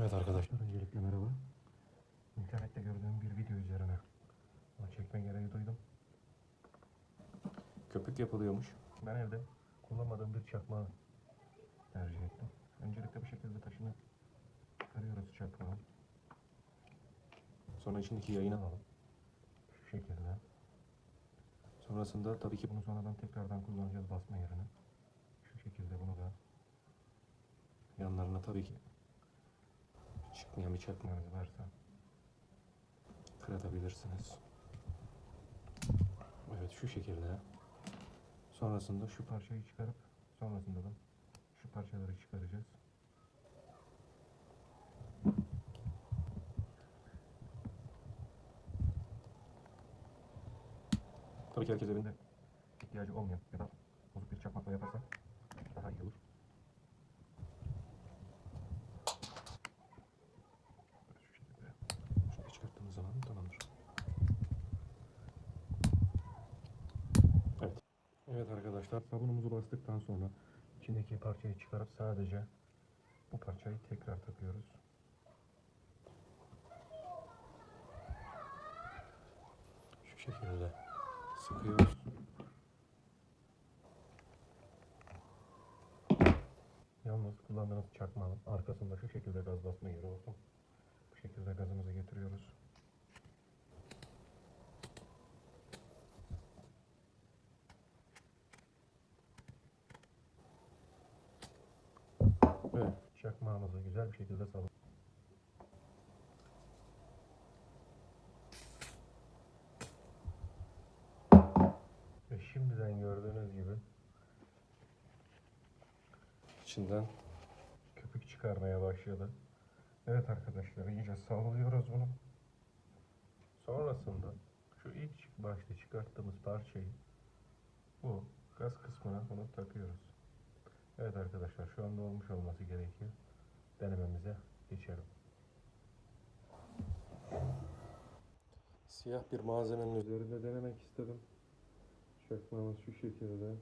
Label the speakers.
Speaker 1: Evet arkadaşlar öncelikle merhaba. İnternette gördüğüm bir video üzerine bunu çekme gereği duydum. Köpük yapılıyormuş. Ben evde kullanmadığım bir çakmağı tercih ettim. Öncelikle bu şekilde taşını çıkarıyoruz çakmağı. Sonra içindeki yayını alalım. Şu şekilde. Sonrasında tabii ki bunu sonradan tekrardan kullanacağız basma yerine. Şu şekilde bunu da yanlarına tabii ki çıkmayan bir çakmağınız varsa kırabilirsiniz. Evet şu şekilde. Sonrasında şu parçayı çıkarıp sonrasında da şu parçaları çıkaracağız. Tabii ki herkes evinde ihtiyacı olmayan ya da bozuk bir çakmakla yaparsa daha iyi olur. Şu şekilde. Şunu çıkarttığımız zaman tamamdır. Evet. Evet arkadaşlar sabunumuzu bastıktan sonra içindeki parçayı çıkarıp sadece bu parçayı tekrar takıyoruz. Şu şekilde sıkıyoruz. Yalnız kullandığınız çakmağın arkasında şu şekilde gaz basma yeri olsun. Bu şekilde gazımızı getiriyoruz. Ve çakmağımızı güzel bir şekilde salın. Ve şimdiden gördüğünüz gibi içinden köpük çıkarmaya başladı. Evet arkadaşlar iyice sallıyoruz bunu. Sonrasında şu ilk başta çıkarttığımız parçayı bu gaz kısmına bunu takıyoruz. Evet arkadaşlar şu anda olmuş olması gerekiyor. Denememize geçelim. Siyah bir malzemenin üzerinde denemek istedim. Çakmağımız şu şekilde.